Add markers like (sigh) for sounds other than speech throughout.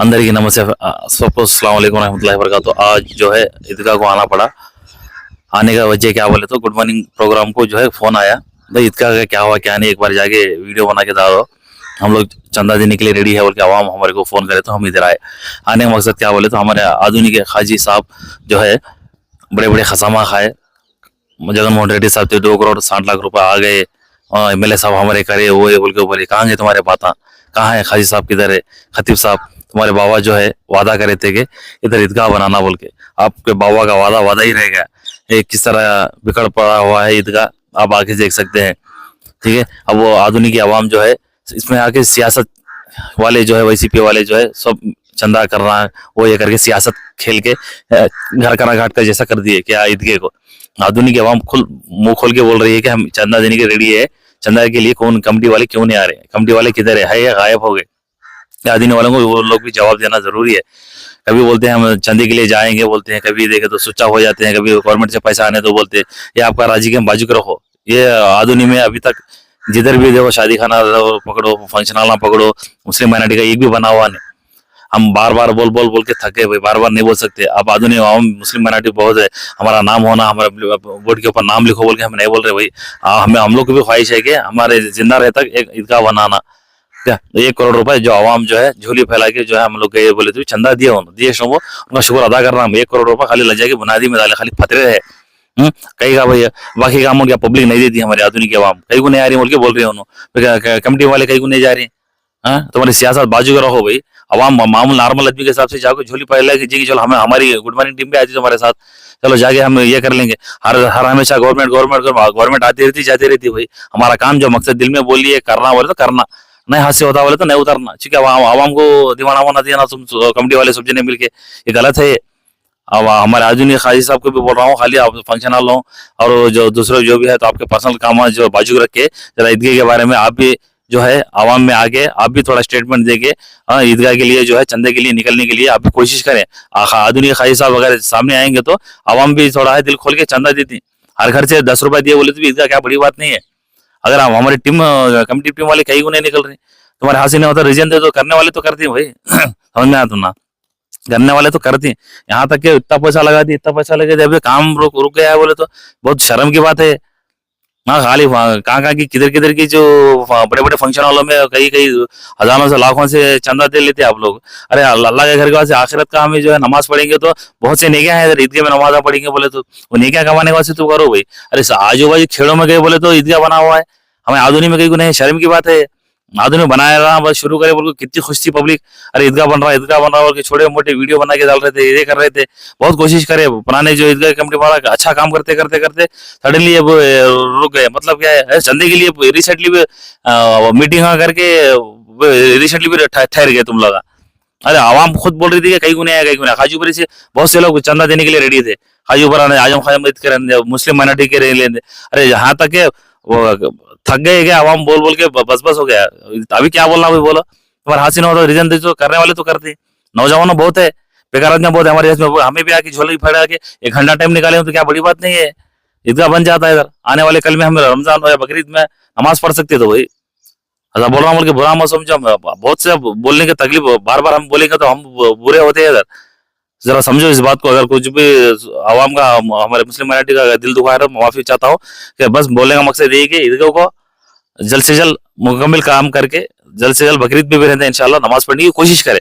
अंदर की नमस्ते सबको अस्सलाम रहमतुल्लाहि व आज जो है, ईदगाह को आना पड़ा। आने का वजह क्या बोले तो गुड मॉर्निंग प्रोग्राम को जो है फ़ोन आया। भाई, ईदगाह का क्या हुआ, क्या नहीं, एक बार जाके वीडियो बना के डालो। हम लोग चंदा देने के लिए रेडी है बोल के आवाम हमारे को फ़ोन करे तो हम इधर आए। आने का मकसद क्या बोले तो हमारे आधुनिक खाजी साहब जो है बड़े बड़े खसामा खाए। जगन मोहन रेड्डी साहब थे, दो करोड़ साठ लाख रुपए आ गए। एम एल ए साहब हमारे करे, वो बोल के बोले, कहाँ गए तुम्हारे बाता? कहाँ है खाजी साहब किधर है? खतीब साहब तुम्हारे बाबा जो है वादा करे थे कि इधर ईदगाह बनाना बोल के। आपके बाबा का वादा वादा ही रह गया। ये किस तरह बिखड़ पड़ा हुआ है ईदगाह आप आके देख सकते हैं। ठीक है? अब वो आधुनिक आवाम जो है इसमें आके सियासत वाले जो है वैसीपी वाले जो है सब चंदा करना वो ये करके सियासत खेल के घर करा घाट का जैसा कर दिए क्या ईदगे को। आधुनिक आवाम खुल मुँह खोल के बोल रही है कि हम चंदा देने के रेडी है। चंदा के लिए कौन कमेटी वाले क्यों नहीं आ रहे कमेटी वाले किधर है, है गायब हो गए। देने वालों को वो लोग भी जवाब देना ज़रूरी है। कभी बोलते हैं, हम चंदे के लिए जाएँगे, बोलते हैं, कभी देखे तो ऑफ़ हो जाते हैं, कभी गवर्नमेंट से पैसा आने तो बोलते हैं, ये आपका राज़ी के बाजू के रखो। ये आधुनिक में अभी तक जिधर भी देखो शादी खाना पकड़ो फ़ंक्शन हॉल पकड़ो, मुस्लिम माइनॉरिटी का एक भी बना हुआ नहीं। हम बार बार बोल बोल बोल के थके भाई बार बार नहीं बोल सकते। अब आधुनिक मुस्लिम माइनॉरिटी बहुत है, हमारा नाम होना, हमारे बोर्ड के ऊपर नाम लिखो बोल के हम नहीं बोल रहे भाई। हमें, हम लोग की भी ख्वाहिश है कि हमारे ज़िंदा रहे तक एक ईदगाह बनाना। क्या? एक करोड़ रुपए जो आवाम जो है झोली फैला के जो है हम लोग गए बोले तो चंदा दिया उन्होंने दिए वो उनका शुक्र अदा करना हम एक करोड़ रुपए खाली लग जाएगी बुनियादी में डाले खाली फतरे है। हम्म, कई का भैया बाकी कामों क्या पब्लिक नहीं देती हमारे आधुनिक आवाम। कई को नहीं आ रही बोल के बोल रहे हैं उन्होंने। कमेटी वाले कई को नहीं जा रहे हैं? हाँ? तुम्हारी सियासत बाजू का रहो भाई। अवाम मामूल नॉर्मल आदमी के हिसाब से जाओ झोली पहले की जी चलो हमें हमारी गुड मॉर्निंग टीम भी आती है तुम्हारे साथ। चलो जाके हम ये कर लेंगे। हर हर हमेशा गवर्नमेंट गवर्नमेंट गवर्नमेंट आती रहती जाती रहती भाई। हमारा काम जो मकसद दिल में बोलिए करना बोले तो करना। नहीं हाथ से होता बोले तो नहीं उतरना। ठीक है आवाम आवाम को दीवाना होना दिया ना तुम कमेटी वाले सब जने मिलके। ये गलत है अब हमारे आधुनिक खाजी साहब को भी बोल रहा हूँ खाली आप फ़ंक्शन हॉल हो और जो दूसरे जो भी है तो आपके पर्सनल काम जो बाजू रख के जरा ईदगाह के बारे में आप भी जो है आवाम में आके आप भी थोड़ा स्टेटमेंट देके हाँ, ईदगाह के लिए जो है चंदे के लिए निकलने के लिए आप भी कोशिश करें। आधुनिक खाजी साहब अगर सामने आएँगे तो आवाम भी थोड़ा है दिल खोल के चंदा देती हर घर से दस रुपए दिए बोले तो भी ईदगाह क्या बड़ी बात नहीं है। अगर हम हमारी टीम कमिटी टीम वाले कहीं को नहीं निकल रहे, तुम्हारे हाथ से नहीं होता रीजन दे तो करने वाले तो करते हैं भाई। (clears throat) समझ में आया तुम ना? करने वाले तो करते हैं। यहाँ तक कि इतना पैसा लगा दिया, इतना पैसा लगा दिया अभी काम रुक रुक गया है बोले तो बहुत शर्म की बात है। हाँ खाली कहा, कहाँ की किधर किधर की जो बड़े बड़े फ़ंक्शन वालों में कई कई हज़ारों से लाखों से चंदा दे लेते आप लोग। अरे, अल्लाह के घर के वास्ते आखिरत का हमें जो है नमाज़ पढ़ेंगे तो बहुत से नेकिया है इधर, ईदगाह में नमाजा पढ़ेंगे बोले तो। वो नेकिया कमाने के वास्ते तो करो भाई। अरे आजू बाजू खेड़ों में गए बोले तो ईदगाह बना हुआ है। हमें आधुनिक में कहीं नहीं शर्म की बात है। आधुनिक बनाया रहा, बस शुरू करे, बोल कितनी खुश थी पब्लिक अरे, ईदगाह बन रहा है ईदगाह बन रहा, बोल के छोटे मोटे वीडियो बना के डाल रहे थे, ये कर रहे थे। बहुत कोशिश करे, पुराने जो ईदगाह कमेटी वाला अच्छा काम करते करते करते सडनली अब रुक गए। मतलब क्या है चंदे के लिए रिसेंटली मीटिंग करके रिसेंटली भी ठहर गए तुम लोग। अरे, आवाम खुद बोल रही थी कि कहीं को नहीं आया, कहीं को नहीं आया। से बहुत से लोग चंदा देने के लिए रेडी थे। खाजूपुरा ने आज़म खान के रहने, मुस्लिम माइनॉरिटी के रहने अरे, यहाँ तक वो थक गए क्या आवाम बोल बोल के बस बस हो गया। अभी क्या बोलना, अभी बोलो। तुम्हारे हाथ से नहीं होता रीजन दे तो करने वाले तो करते। नौजवानों बहुत है बेकार आदमी बहुत है हमारे देश में। हमें भी आके झोली फड़ा के एक घंटा टाइम निकाले तो क्या बड़ी बात नहीं है। ईदगाह बन जाता है इधर। आने वाले कल में हम रमज़ान हो या बकरीद में नमाज़ पढ़ सकते तो भाई। ऐसा बोल रहा हूँ, बोल के बुरा मत समझो। बहुत से बोलने की तकलीफ़ बार बार हम बोलेंगे तो हम बुरे होते हैं इधर। जरा समझो इस बात को अगर कुछ भी आवाम का हमारे मुस्लिम मराठी का दिल दुखा रहा माफ़ी चाहता हूँ कि बस बोलने का मकसद यही कि ईदगाह को जल्द से जल्द मुकम्मिल काम करके जल्द से जल्द बकरीद भी, रहते हैं इनशाला नमाज़ पढ़ने की कोशिश करें।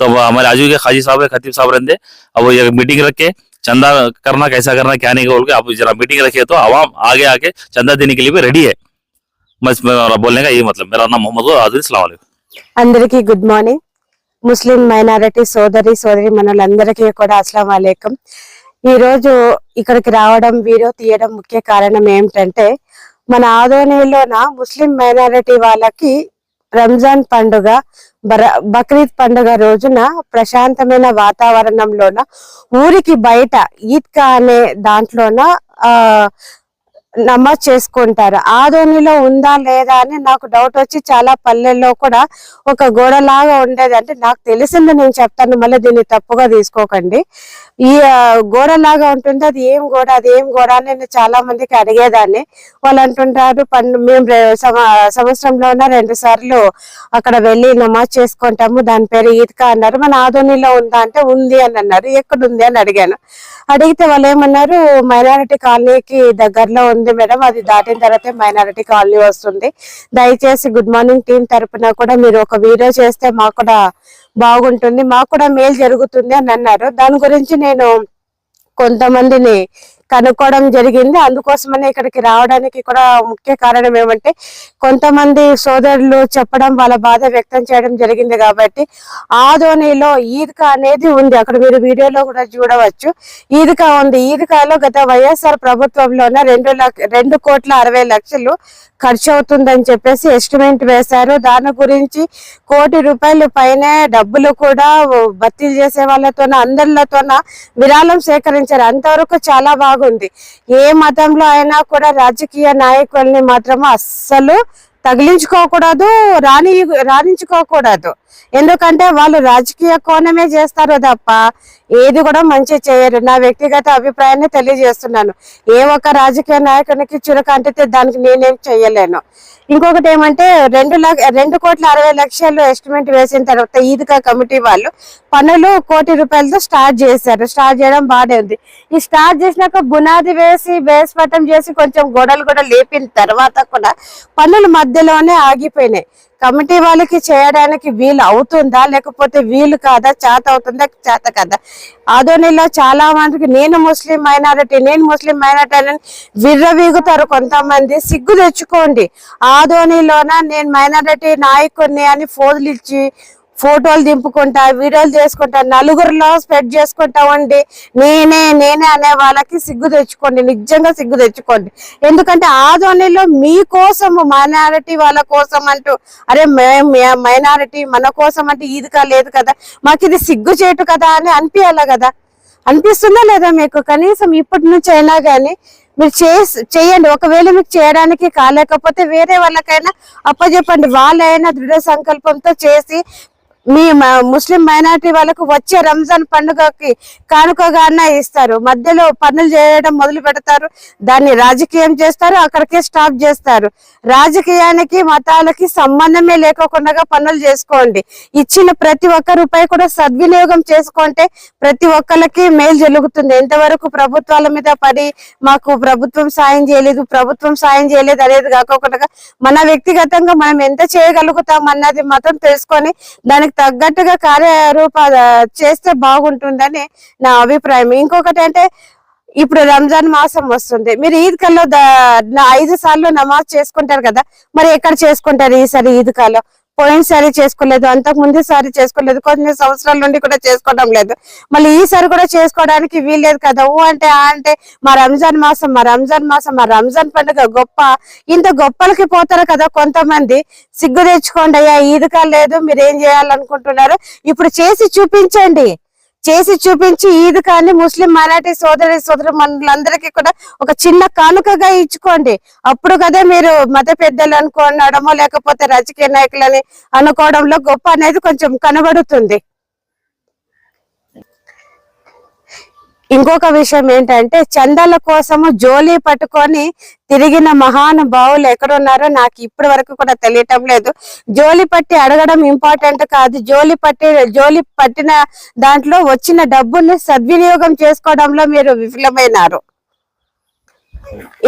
तो हमारे आजू के खाजी साहब है खतीब साहब रहते अब वो ये मीटिंग रख के चंदा करना कैसा करना क्या नहीं बोल के आप जरा मीटिंग रखिए तो आवाम आगे आके चंदा देने के लिए भी रेडी है। बस बोलने का यही मतलब मेरा नाम मोहम्मद अंदर की गुड मॉर्निंग ముస్లిం మైనారిటీ సోదరి సోదరి మనులందరికీ కూడా అస్సలం అలేకం. ఈ రోజు ఇక్కడికి రావడం వీడియో తీయడం ముఖ్య కారణం ఏమిటంటే మన ఆదోనిలోన ముస్లిం మైనారిటీ వాళ్ళకి రంజాన్ పండుగ బక్రీద్ పండుగ రోజున ప్రశాంతమైన వాతావరణంలోన ఊరికి బయట ఈద్కా అనే దాంట్లోన ఆ నమాజ్ చేసుకుంటారు. ఆదోనిలో ఉందా లేదా అని నాకు డౌట్ వచ్చి చాలా పల్లెల్లో కూడా ఒక గోడలాగా ఉండేది. అంటే నాకు తెలిసింది నేను చెప్తాను మళ్ళీ దీన్ని తప్పుగా తీసుకోకండి. ఈ గోడలాగా ఉంటుంది. అది ఏం గోడ అది ఏం గోడ అని నేను చాలా మందికి అడిగేదాన్ని. వాళ్ళు అంటుంటారు పన్ను మేము సంవత్సరంలో ఉన్న రెండు సార్లు అక్కడ వెళ్ళి నమాజ్ చేసుకుంటాము. దాని పేరు ఈద్కా అన్నారు. మన ఆదోనిలో ఉందా అంటే ఉంది అని అన్నారు. ఎక్కడ ఉంది అని అడిగాను. అడిగితే వాళ్ళు ఏమన్నారు మైనారిటీ కాలనీకి దగ్గరలో ఉంది మేడం. అది దాటిన తర్వాత మైనారిటీ కాలనీ వస్తుంది. దయచేసి గుడ్ మార్నింగ్ టీం తరపున కూడా మీరు ఒక వీడియో చేస్తే మాకు కూడా బాగుంటుంది. మాకు కూడా మేలు జరుగుతుంది అని అన్నారు. దాని గురించి నేను కొంతమందిని కనుక్కోవడం జరిగింది. అందుకోసమనే ఇక్కడికి రావడానికి కూడా ముఖ్య కారణం ఏమంటే కొంతమంది సోదరులు చెప్పడం వాళ్ళ బాధ వ్యక్తం చేయడం జరిగింది కాబట్టి ఆదోనిలో ఈద్కా అనేది ఉంది. అక్కడ మీరు వీడియోలో కూడా చూడవచ్చు. ఈద్కా ఉంది. ఈద్కాలో గత వైఎస్ఆర్ ప్రభుత్వంలోనే రెండు లక్ష రెండు కోట్ల అరవై లక్షలు ఖర్చు అవుతుందని చెప్పేసి ఎస్టిమేట్ వేశారు. దాని గురించి కోటి రూపాయలు పైనే డబ్బులు కూడా భర్తీ చేసే వాళ్ళతోన అందరితోన విరాళం సేకరించారు. అంతవరకు చాలా బాగుంది. ఏ మతంలో అయినా కూడా రాజకీయ నాయకుల్ని మాత్రం అస్సలు తగిలించుకోకూడదు రాణి రాణించుకోకూడదు. ఎందుకంటే వాళ్ళు రాజకీయ కోణమే చేస్తారు తప్ప ఏది కూడా మంచి చేయరు. నా వ్యక్తిగత అభిప్రాయాన్ని తెలియజేస్తున్నాను. ఏ ఒక్క రాజకీయ నాయకునికి చురక అంటితే దానికి నేనేం చెయ్యలేను ఇంకొకటి ఏమంటే రెండు లక్ష రెండు కోట్ల అరవై లక్షలు ఎస్టిమేట్ వేసిన తర్వాత ఈద్గా కమిటీ వాళ్ళు పనులు కోటి రూపాయలతో స్టార్ట్ చేశారు. స్టార్ట్ చేయడం బాగానే ఉంది. ఈ స్టార్ట్ చేసినాక బునాది వేసి బేస్ చేసి కొంచెం గొడవలు కూడా లేపిన తర్వాత కూడా పనులు మధ్యలోనే ఆగిపోయినాయి. కమిటీ వాళ్ళకి చేయడానికి వీలు అవుతుందా? లేకపోతే వీలు కాదా? చేత అవుతుందా? చేత కదా? ఆదోనిలో చాలా మందికి నేను ముస్లిం మైనారిటీ నేను ముస్లిం మైనారిటీ అని విర్రవీగుతారు కొంతమంది. సిగ్గు తెచ్చుకోండి. ఆదోనిలోన నేను మైనారిటీ నాయకుడిని అని ఫోజులు ఇచ్చి ఫోటోలు దింపుకుంటా వీడియోలు చేసుకుంటా నలుగురిలో స్ప్రెడ్ చేసుకుంటా ఉండి నేనే నేనే అనే వాళ్ళకి సిగ్గు తెచ్చుకోండి నిజంగా సిగ్గు తెచ్చుకోండి. ఎందుకంటే ఆదోనిలో మీకోసం మైనారిటీ వాళ్ళ కోసం అంటూ అరే మైనారిటీ మన కోసం అంటే ఇది లేదు కదా మాకు ఇది సిగ్గు చేటు కదా అని అనిపించాలి కదా? అనిపిస్తుందా లేదా మీకు? కనీసం ఇప్పటి నుంచి అయినా కానీ మీరు చేసి చేయండి. ఒకవేళ మీకు చేయడానికి కాలేకపోతే వేరే వాళ్ళకైనా అప్పచెప్పండి వాళ్ళైనా దృఢ సంకల్పంతో చేసి మీ ముస్లిం మైనారిటీ వాళ్ళకు వచ్చే రంజాన్ పండుగకి కానుకగానే ఇస్తారు. మధ్యలో పనులు చేయడం మొదలు పెడతారు. దాన్ని రాజకీయం చేస్తారు. అక్కడికే స్టాప్ చేస్తారు. రాజకీయానికి మతాలకి సంబంధమే లేకోకుండా పనులు చేసుకోండి. ఇచ్చిన ప్రతి ఒక్క రూపాయి కూడా సద్వినియోగం చేసుకుంటే ప్రతి ఒక్కరికి మేలు జరుగుతుంది. ఎంతవరకు ప్రభుత్వాల మీద పడి మాకు ప్రభుత్వం సాయం చేయలేదు ప్రభుత్వం సాయం చేయలేదు అనేది కాకుండా మన వ్యక్తిగతంగా మనం ఎంత చేయగలుగుతాం అన్నది మాత్రం తెలుసుకొని దానికి తగ్గట్టుగా కార్యరూప చేస్తే బాగుంటుందని నా అభిప్రాయం. ఇంకొకటి అంటే ఇప్పుడు రంజాన్ మాసం వస్తుంది. మీరు ఈద్ కల్లో ఐదు సార్లు నమాజ్ చేసుకుంటారు కదా మరి ఎక్కడ చేసుకుంటారు ఈసారి ఈద్ కాలో పోయినసారి చేసుకోలేదు అంతకు ముందు సారి చేసుకోలేదు కొన్ని సంవత్సరాల నుండి కూడా చేసుకోవడం లేదు. మళ్ళీ ఈసారి కూడా చేసుకోవడానికి వీల్లేదు కదా. ఊ అంటే ఆ అంటే మా రంజాన్ మాసం మా రంజాన్ మాసం మా రంజాన్ పండుగ గొప్ప. ఇంత గొప్పలకి పోతారు కదా కొంతమంది. సిగ్గు తెచ్చుకోండి అయ్యా ఈదుకా లేదు మీరు ఏం చేయాలనుకుంటున్నారు? ఇప్పుడు చేసి చూపించండి. చేసి చూపించి ఈద్ కానీ ముస్లిం మరాఠీ సోదరి సోదరు మనులందరికీ కూడా ఒక చిన్న కానుకగా ఇచ్చుకోండి. అప్పుడు కదా మీరు మత పెద్దలు అనుకోనడమో లేకపోతే రాజకీయ నాయకులని అనుకోవడంలో గొప్ప అనేది కొంచెం కనబడుతుంది. ఇంకొక విషయం ఏంటంటే చందాల కోసము జోలి పట్టుకొని తిరిగిన మహానుభావులు ఎక్కడున్నారో నాకు ఇప్పటి వరకు కూడా తెలియటం లేదు. జోలి పట్టి అడగడం ఇంపార్టెంట్ కాదు. జోలి పట్టి జోలి పట్టిన దాంట్లో వచ్చిన డబ్బుని సద్వినియోగం చేసుకోవడంలో మీరు విఫలమైనారు.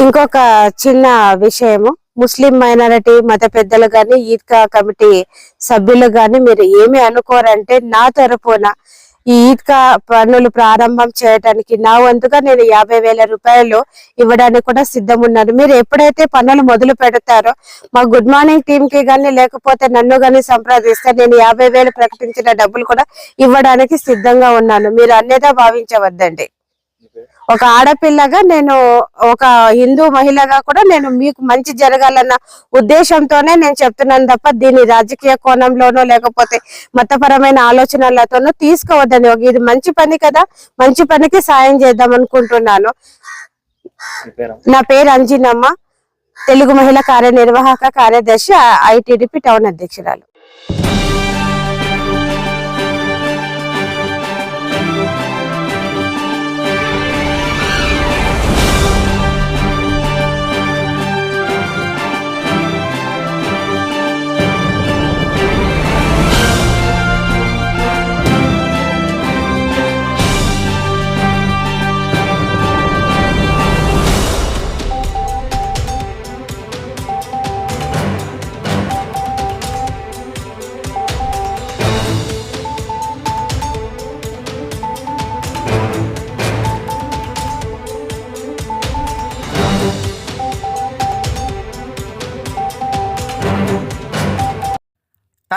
ఇంకొక చిన్న విషయము ముస్లిం మైనారిటీ మత పెద్దలు కానీ ఈద్గా కమిటీ సభ్యులు కానీ మీరు ఏమి అనుకోరంటే నా తరపున ఈ ఈద్గా పనులు ప్రారంభం చేయడానికి నా వంతుగా నేను యాభై వేల రూపాయలు ఇవ్వడానికి కూడా సిద్ధం ఉన్నాను మీరు ఎప్పుడైతే పనులు మొదలు పెడతారో మా గుడ్ మార్నింగ్ టీమ్కి గానీ లేకపోతే నన్ను గానీ సంప్రదిస్తే నేను యాభై వేలు ప్రకటించిన డబ్బులు కూడా ఇవ్వడానికి సిద్ధంగా ఉన్నాను. మీరు అన్యదా భావించవద్దండి. ఒక ఆడపిల్లగా నేను ఒక హిందూ మహిళగా కూడా నేను మీకు మంచి జరగాలన్న ఉద్దేశంతోనే నేను చెప్తున్నాను తప్ప దీని రాజకీయ కోణంలోనో లేకపోతే మతపరమైన ఆలోచనలతోనో తీసుకోవద్దని ఇది మంచి పని కదా. మంచి పనికి సాయం చేద్దాం అనుకుంటున్నాను. నా పేరు అంజినమ్మ. తెలుగు మహిళా కార్యనిర్వాహక కార్యదర్శి ఐటీడీపీ టౌన్ అధ్యక్షురాలు.